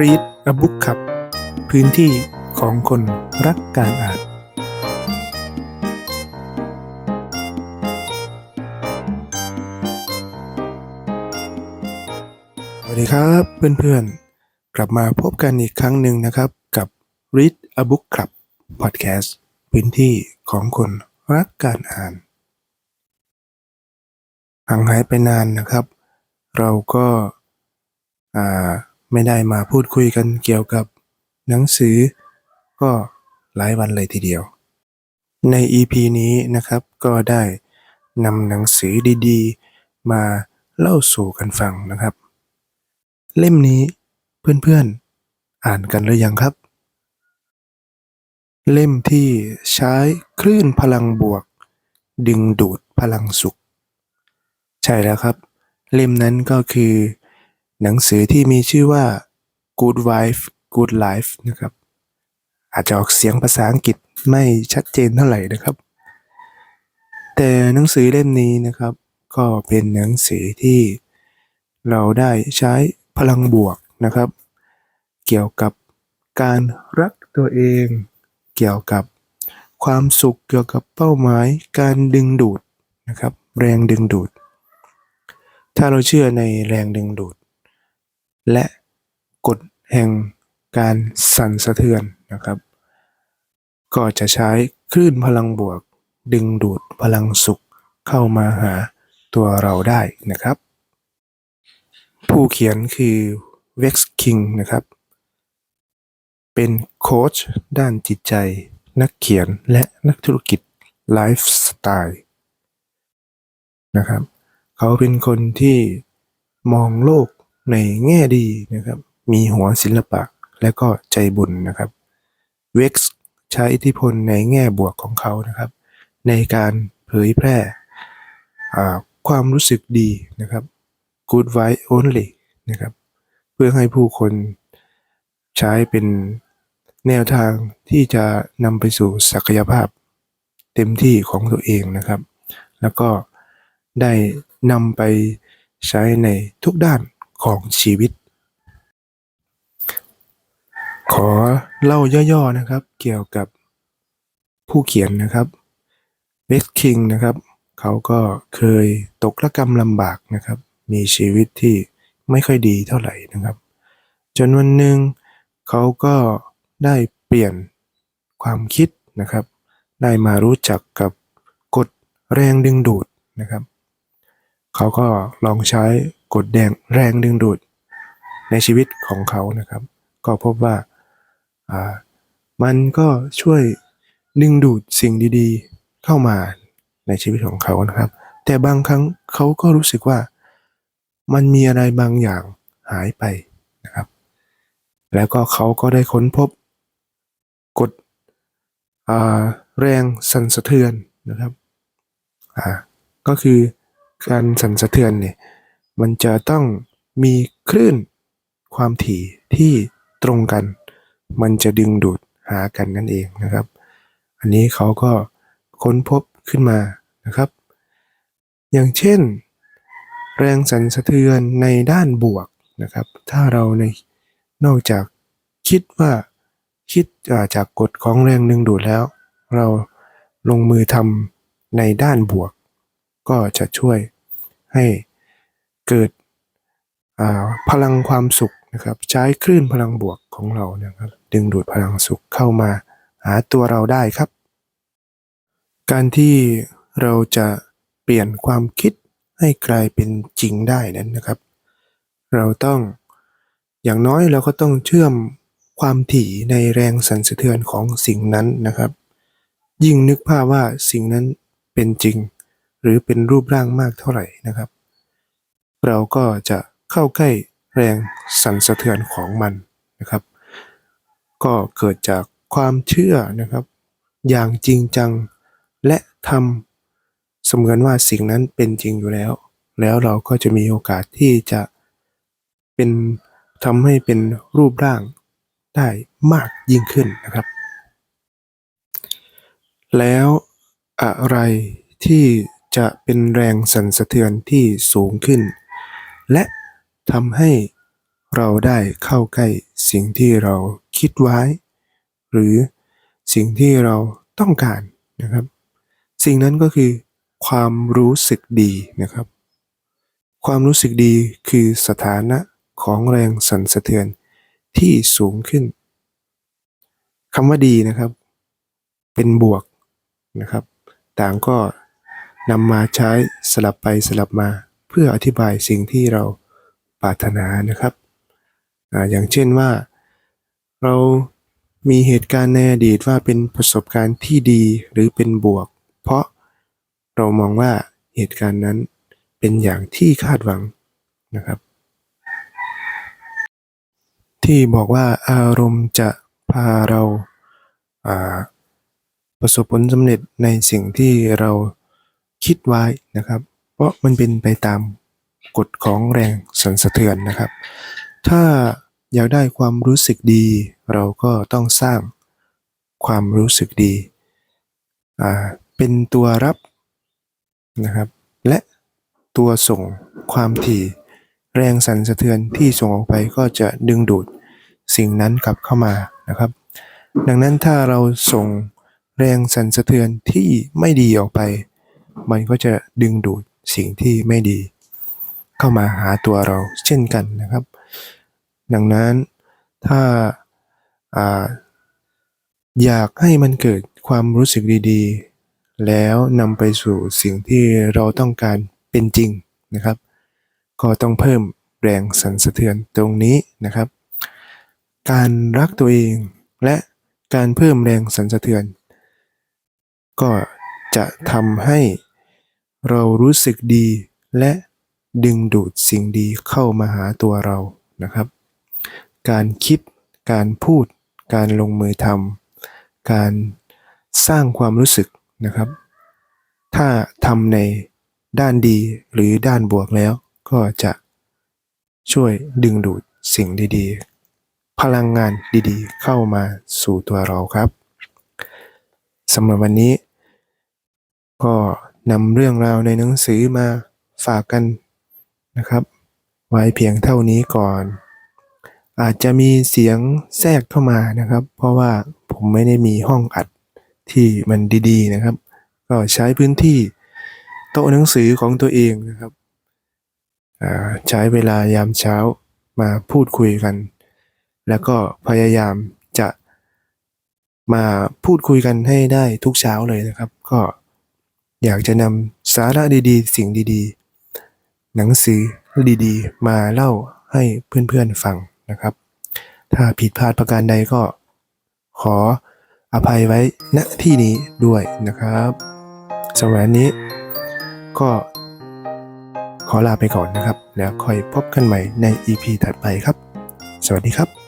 Read a Book ครับ พื้นที่ของคนรักการอ่านสวัสดีครับเพื่อนๆ กลับมาพบกันอีกครั้งหนึ่งนะครับกับ Read a Book Club Podcast พื้นที่ของคนรักการอ่านห่างหายไปนานนะครับ เราก็อ่า ไม่ได้มาพูดคุยกันเกี่ยวกับหนังสือ ก็หลายวันเลยทีเดียว ใน EP นี้นะครับก็ได้นำหนังสือดีๆ มาเล่าสู่กันฟังนะครับ เล่มนี้เพื่อนๆ อ่านกันหรือยังครับ เล่มที่ใช้คลื่นพลังบวก ดึงดูดพลังสุข ใช่แล้วครับ เล่มนั้นก็คือ หนังสือที่มีชื่อว่า Good Wife Good Life นะครับ อาจจะออกเสียงภาษาอังกฤษไม่ชัดเจนเท่าไหร่นะครับ แต่หนังสือเล่มนี้นะครับ ก็เป็นหนังสือที่เราได้ใช้พลังบวกนะครับ เกี่ยวกับการรักตัวเอง เกี่ยวกับความสุขเกี่ยวกับเป้าหมายการดึงดูดนะครับ แรงดึงดูด ถ้าเราเชื่อในแรงดึงดูด และกฎแห่งการสั่นสะเทือนนะครับ ก็จะใช้คลื่นพลังบวก ดึงดูดพลังสุขเข้ามาหาตัวเราได้นะครับ ผู้เขียนคือ Vex King นะครับ เป็นโค้ชด้านจิตใจ นักเขียนและนักธุรกิจไลฟ์สไตล์นะครับ เขาเป็นคนที่มองโลก ในแง่ดีนะครับ มีหัวศิลปะและก็ใจบุญนะครับเว็กซ์ใช้อิทธิพลในแง่บวกของเขานะครับ ในการเผยแพร่ความรู้สึกดีนะครับ good vibe only นะครับ เพื่อให้ผู้คนใช้เป็นแนวทางที่จะนำไปสู่ศักยภาพเต็มที่ของตัวเองนะครับ แล้วก็ได้นำไปใช้ในทุกด้าน ของชีวิต ขอเล่าย่อๆนะครับ เกี่ยวกับผู้เขียนนะครับเวสคิงนะครับเขาก็เคยตกระกรรมลำบากนะครับ มีชีวิตที่ไม่ค่อยดีเท่าไหร่นะครับ จนวันหนึ่งเขาก็ได้เปลี่ยนความคิดนะครับ ได้มารู้จักกับกฎแรงดึงดูดนะครับ เขาก็ลองใช้ กฎแดงแรงดึงดูดในชีวิตของเขานะครับ ก็พบว่าามันก็ช่วยดึงดูดสิ่งดีๆ เข้ามาในชีวิตของเขานะครับ แต่บางครั้งเขาก็รู้สึกว่ามันมีอะไรบางอย่างหายไปนะครับ แล้วก็เขาก็ได้ค้นพบกฎแรงสั่นสะเทือนนะครับ อ่า ก็คือการสั่นสะเทือนเนี่ย มันจะต้องมีคลื่นความถี่ที่ตรงกัน มันจะดึงดูดหากันนั่นเองนะครับ อันนี้เขาก็ค้นพบขึ้นมานะครับ อย่างเช่น แรงสั่นสะเทือนในด้านบวกนะครับ ถ้าเราในนอกจากคิดว่าคิดาจากกฎของแรงดึงดูดแล้ว เราลงมือทำในด้านบวก ก็จะช่วยให้ เกิดพลังความสุขนะครับใช้คลื่นพลังบวกของเรานะครับดึงดูดพลังสุขเข้ามาหาตัวเราได้ครับ การที่เราจะเปลี่ยนความคิดให้กลายเป็นจริงได้นั้นนะครับ เราต้องอย่างน้อยเราก็ต้องเชื่อมความถี่ในแรงสั่นสะเทือนของสิ่งนั้นนะครับ ยิ่งนึกภาพว่าสิ่งนั้นเป็นจริง หรือเป็นรูปร่างมากเท่าไหร่นะครับ เราก็จะเข้าใกล้แรงสั่นสะเทือนของมันนะครับ ก็เกิดจากความเชื่อนะครับ อย่างจริงจังและทำเสมือนว่าสิ่งนั้นเป็นจริงอยู่แล้ว แล้วเราก็จะมีโอกาสที่จะเป็นทำให้เป็นรูปร่างได้มากยิ่งขึ้นนะครับ แล้วอะไรที่จะเป็นแรงสั่นสะเทือนที่สูงขึ้น และทำให้เราได้เข้าใกล้สิ่งที่เราคิดไว้ หรือสิ่งที่เราต้องการนะครับ สิ่งนั้นก็คือความรู้สึกดีนะครับ ความรู้สึกดีคือสถานะของแรงสั่นสะเทือนที่สูงขึ้นคำว่าดีนะครับ เป็นบวกนะครับ ต่างก็นำมาใช้สลับไปสลับมา พื่ออธิบายสิ่งที่เราปรารถนานะครับออย่างเช่นว่า เรามีเหตุการณ์ในอดีตว่าเป็นประสบการณ์ที่ดีหรือเป็นบวก เพราะเรามองว่าเหตุการณ์นั้นเป็นอย่างที่คาดหวังนะครับ ที่บอกว่าอารมณ์จะพาเราาประสบผลสำเร็จในสิ่งที่เราคิดไว้นะครับ เพราะมันเป็นไปตามกฎของแรงสั่นสะเทือนนะครับ ถ้าอยากได้ความรู้สึกดี เราก็ต้องสร้างความรู้สึกดี เป็นตัวรับนะครับ และตัวส่งความถี่ แรงสั่นสะเทือนที่ส่งออกไปก็จะดึงดูดสิ่งนั้นกลับเข้ามานะครับ ดังนั้นถ้าเราส่งแรงสั่นสะเทือนที่ไม่ดีออกไป มันก็จะดึงดูด สิ่งที่ไม่ดี เข้ามาหาตัวเราเช่นกันนะครับ ดังนั้นถ้าอาอยากให้มันเกิดความรู้สึกดีๆ แล้วนำไปสู่สิ่งที่เราต้องการเป็นจริงนะครับ ก็ต้องเพิ่มแรงสั่นสะเทือนตรงนี้นะครับ การรักตัวเองและการเพิ่มแรงสั่นสะเทือน ก็จะทำให้ เรารู้สึกดีและดึงดูดสิ่งดีเข้ามาหาตัวเรานะครับ การคิด การพูด การลงมือทำการสร้างความรู้สึกนะครับ ถ้าทำในด้านดีหรือด้านบวกแล้ว ก็จะช่วยดึงดูดสิ่งดีๆ พลังงานดีๆ เข้ามาสู่ตัวเราครับสำหรับวันนี้ก็ นำเรื่องราวในหนังสือมาฝากกันนะครับ ไว้เพียงเท่านี้ก่อน อาจจะมีเสียงแทรกเข้ามานะครับ เพราะว่าผมไม่ได้มีห้องอัดที่มันดีๆนะครับ ก็ใช้พื้นที่โต๊ะหนังสือของตัวเองนะครับใช้เวลายามเช้ามาพูดคุยกัน แล้วก็พยายามจะมาพูดคุยกันให้ได้ทุกเช้าเลยนะครับ ก็ อยากจะนำสาระดีๆ สิ่งดีๆ หนังสือดีๆ มาเล่าให้เพื่อนๆฟังนะครับ ถ้าผิดพลาดประการใดก็ขออภัยไว้ณที่นี้ด้วยนะครับสำหรับวันนี้ก็ขอลาไปก่อนนะครับ แล้วค่อยพบกันใหม่ใน EP ถัดไปครับ สวัสดีครับ